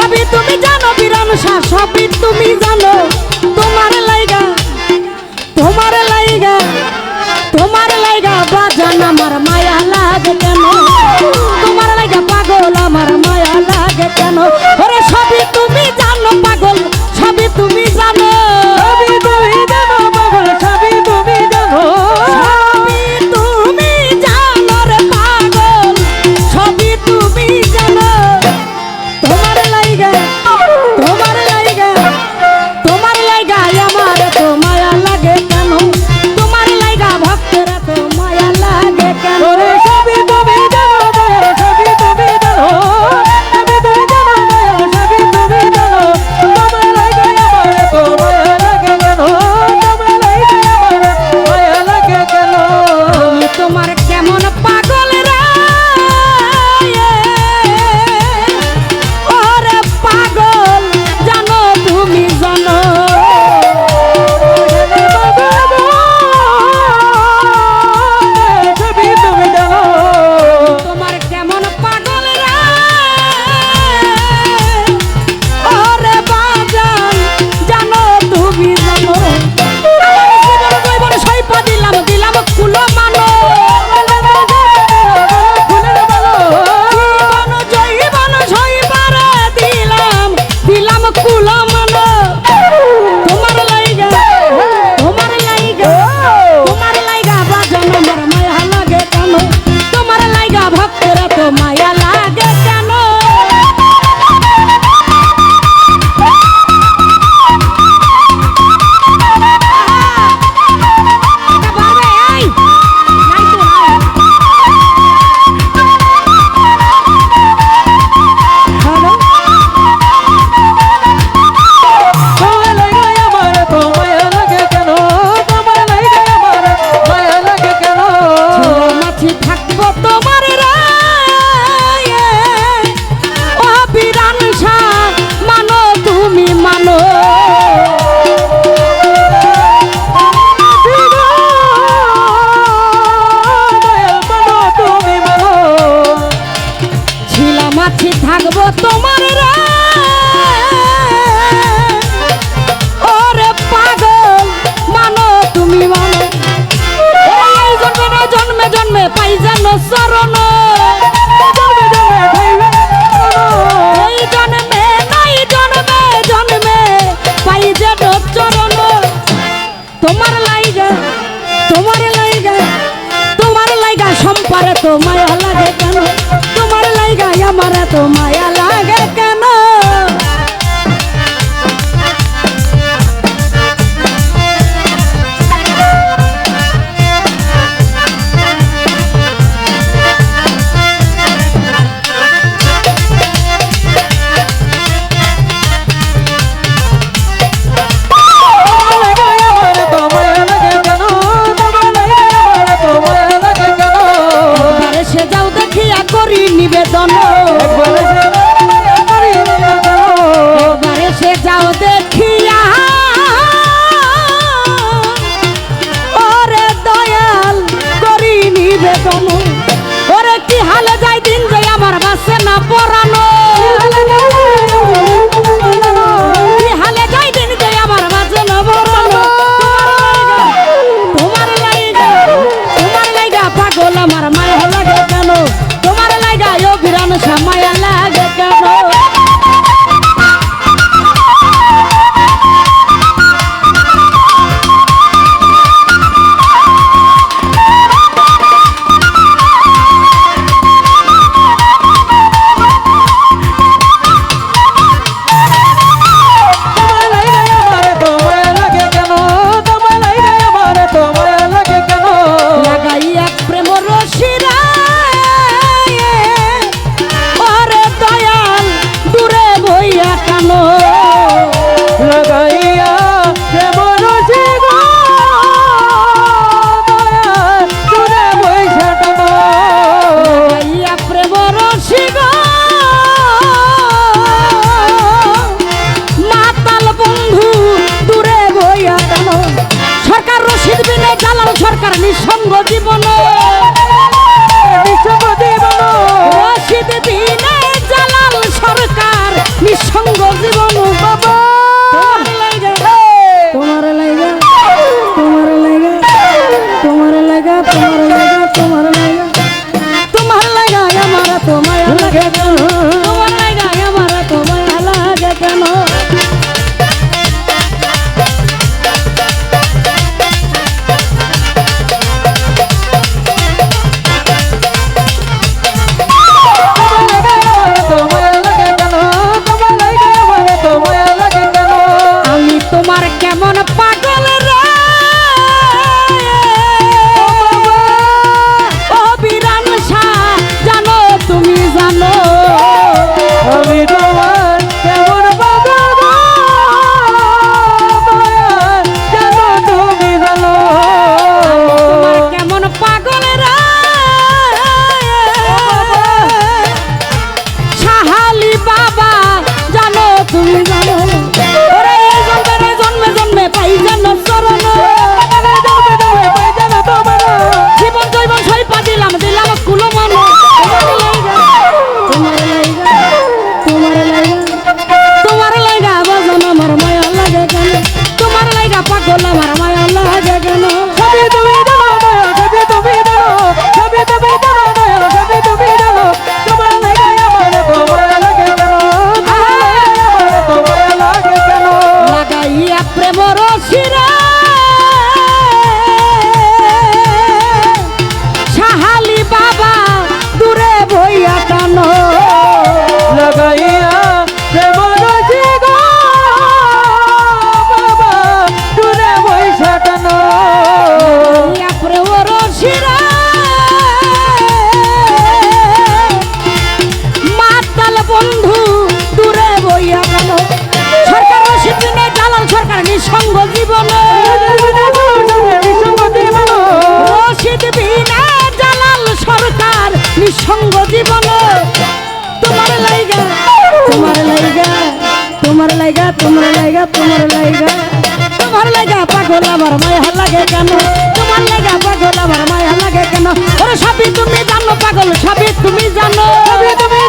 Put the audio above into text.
সবই তুমি জানো বিরানু শাহ, সবই তুমি জানো। তোমার লাইগা তোমার লাইগা তোমার লাইগা বাজান আমার মায়া লাগে কেন? তোমার লাইগা পাগল আমার মায়া লাগে কেন? ওরে সবই তুমি জানো পাগল, সবই তুমি জানো। তোমার লাইগা তোমার লাইগা তোমার লাইগা সম্পারে তো মায়া লাগে কেন? তোমার লাইগা আমার তো মায়া লাগে কেন? I'm bored. সরকার নিঃসঙ্গ জীবনে। আলী বাবা দূরে ভইয়া কানো লাইগা, তোমার লাইগা তোমার লাইগা। তোমার লাইগা পাগল, আমার মায়া লাগে কেন? তোমার লাইগা পাগল, আমার মায়া লাগে কেন? ওরে সবই তুমি জানো পাগল সবই তুমি জানো। তুমি